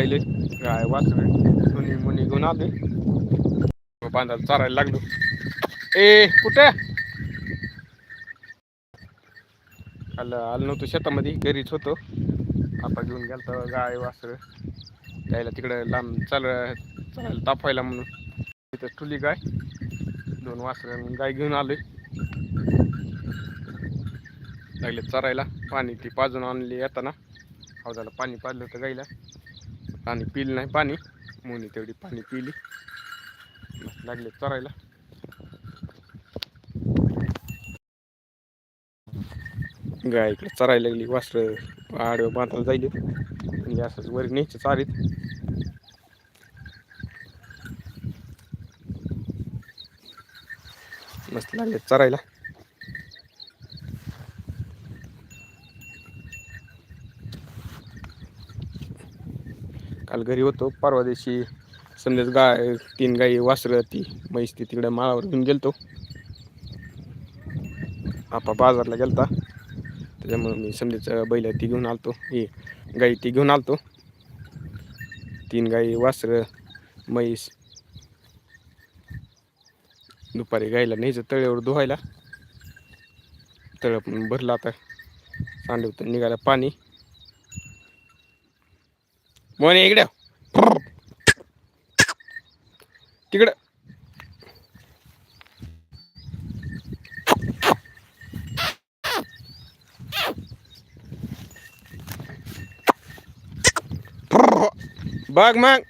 चारायले गाय वासरे मुनी मुनी घेऊन आले बांधायला चारायला लागलो. ए कुठे? आलं आलं नव्हतं शेतामध्ये. घरीच होतो. आता घेऊन गेलतो गाय वासर. त्याला तिकडं लांब चाल चालायला तापवायला म्हणून. तिथं ठुली गाय. दोन वासर गाय घेऊन आले लागले चरायला. पाणी ती पाजून आणली येताना. हौदाला पाणी पाजलं होतं गाईला. पाणी पिलं नाही पाणी. मुनी तेवढी पाणी पिली. लागले चरायला. गाय इकडे चरायला लागली वासर आडवं बांधायला जाईल म्हणजे असं वर न्यायचं चारीत. मस्त लागले चरायला. काल घरी होतो. परवा दिवशी समजाच गाय तीन गाई वासरं ती म्हैस ती तिकडे माळावर घेऊन गेलतो. आपा बाजारला गेलता. त्याच्यामुळे मी समजेच बैल ती घेऊन आलतो. ही गाई ती घेऊन आलतो. तीन गाई वासरं म्हैस. दुपारी गायला न्यायचं तळ्यावर धुवायला. तळ पण भरलं आता. सांडवत निघालं पाणी. मोने इकडे तिकडं. बघ मग.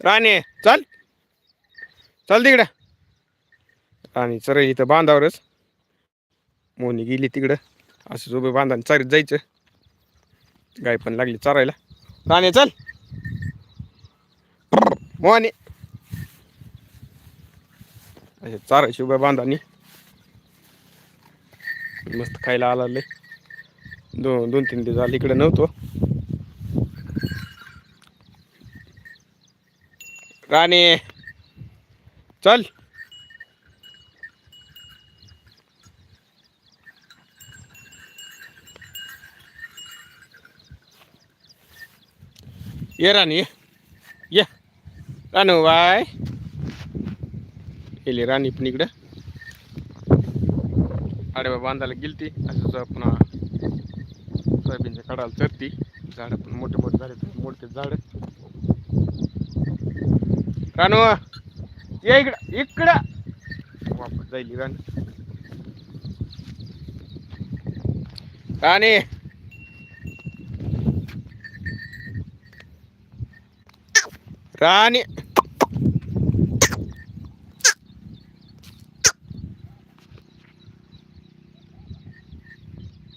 राणे चल. चल तिकडं. राणी चर इथं बांधावरच. मोनी गेली तिकडं. असं उभे बांधा चारीत जायचं. गाय पण लागली चारायला. राणे चल. मोनी असे चारायची उभ्या बांधानी. मस्त खायला आला लय. दोन दोन तीन दिवस झाले इकडे नव्हतो. राणे. चल. ये राणी ये ये रानू बाय हेले राणी पण इकडं आडव्या बांधायला गेलती असं पुन्हा सोयाबीनच्या कडाला चरती झाडं पण मोठे मोठे झाले तर मोठे झाड रानू ये इकडं इकडं वापस जाईल राणी राणी राणी